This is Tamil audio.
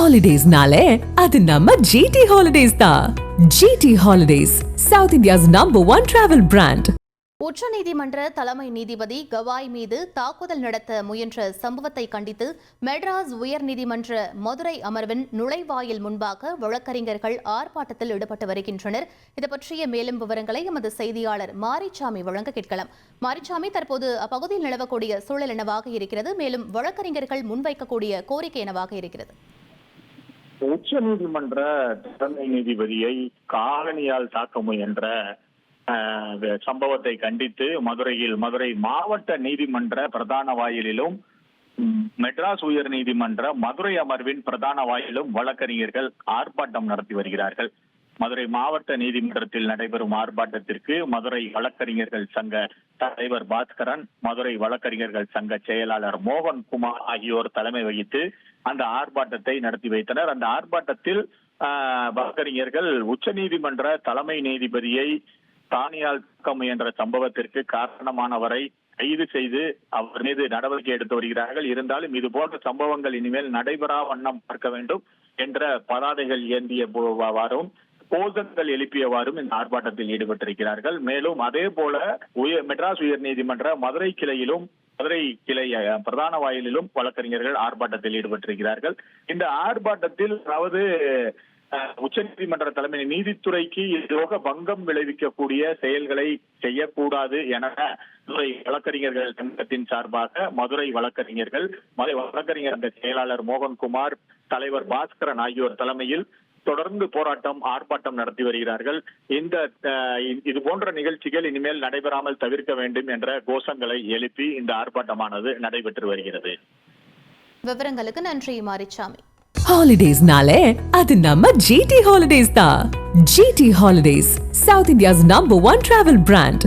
ஹாலிடேஸ்னாலே அது நம்ம ஜிடி ஹாலிடேஸ் தான் GT holidays south India's number one travel brand உச்சநீதிமன்ற தலைமை நீதிபதி கவாய் மீது தாக்குதல் நடத்த முயன்ற சம்பவத்தை கண்டித்து மெட்ராஸ் உயர்நீதிமன்ற மதுரை அமர்வின் நுழைவாயில் முன்பாக வழக்கறிஞர்கள் ஆர்ப்பாட்டத்தில் ஈடுபட்டு வருகின்றனர். இது பற்றிய மேலும் விவரங்களை எமது செய்தியாளர் மாரிச்சாமி வழங்க கேட்கலாம். மாரிச்சாமி தற்போது அப்பகுதியில் நிலவக்கூடிய சூழல் என்னவாக இருக்கிறது? மேலும் வழக்கறிஞர்கள் முன்வைக்கக்கூடிய கோரிக்கை என்னவாக இருக்கிறது? உச்ச நீதிமன்ற தலைமை நீதிபதியை காலனியால் தாக்க முயன்ற ஆஹ், சம்பவத்தை கண்டித்து மதுரையில் மதுரை மாவட்ட நீதிமன்ற பிரதான வாயிலிலும் மெட்ராஸ் உயர் நீதிமன்ற மதுரை அமர்வின் பிரதான வாயிலும் வழக்கறிஞர்கள் ஆர்ப்பாட்டம் நடத்தி வருகிறார்கள். மதுரை மாவட்ட நீதிமன்றத்தில் நடைபெறும் ஆர்ப்பாட்டத்திற்கு மதுரை வழக்கறிஞர்கள் சங்க தலைவர் பாஸ்கரன் மதுரை வழக்கறிஞர்கள் சங்க செயலாளர் மோகன் குமார் ஆகியோர் தலைமை வகித்து அந்த ஆர்ப்பாட்டத்தை நடத்தி வைத்தனர். அந்த ஆர்ப்பாட்டத்தில் வழக்கறிஞர்கள் வழக்கறிஞர்கள் உச்சநீதிமன்ற தலைமை நீதிபதியை தானியால் தாக்க முயன்ற சம்பவத்திற்கு காரணமானவரை கைது செய்து அவர் மீது நடவடிக்கை எடுத்து வருகிறார்கள். இருந்தாலும் இது போன்ற சம்பவங்கள் இனிமேல் நடைபெறா வண்ணம் பார்க்க வேண்டும் என்ற பதாதைகள் ஏந்திய போவாரும் கோஷங்கள் எழுப்பியவாறும் இந்த ஆர்ப்பாட்டத்தில் ஈடுபட்டிருக்கிறார்கள். மேலும் அதே போல உயர் மெட்ராஸ் உயர் நீதிமன்ற மதுரை கிளையிலும் மதுரை கிளை பிரதான வாயிலிலும் வழக்கறிஞர்கள் ஆர்ப்பாட்டத்தில் ஈடுபட்டிருக்கிறார்கள். இந்த ஆர்ப்பாட்டத்தில் அதாவது உச்சநீதிமன்ற தலைமை நீதித்துறைக்கு இதுவாக பங்கம் விளைவிக்கக்கூடிய செயல்களை செய்யக்கூடாது என மதுரை வழக்கறிஞர்கள் சங்கத்தின் சார்பாக மதுரை வழக்கறிஞர்கள் மதுரை வழக்கறிஞர் செயலாளர் மோகன்குமார் தலைவர் பாஸ்கரன் ஆகியோர் தலைமையில் தொடர்ந்து போராட்டம் ஆர்ப்பாட்டம் நடத்தி வருகிறார்கள். இந்த இது போன்ற நிகழ்ச்சிகள் இனிமேல் நடைபெறாமல் தவிர்க்க வேண்டும் என்ற கோஷங்களை எழுப்பி இந்த ஆர்ப்பாட்டமானது நடைபெற்று வருகிறது. விவரங்களுக்கு நன்றி மாரிச்சாமி. ஹாலிடேஸ்னாலே அது நம்ம ஜிடி ஹாலிடேஸ் தான். GT holidays south India's number one travel brand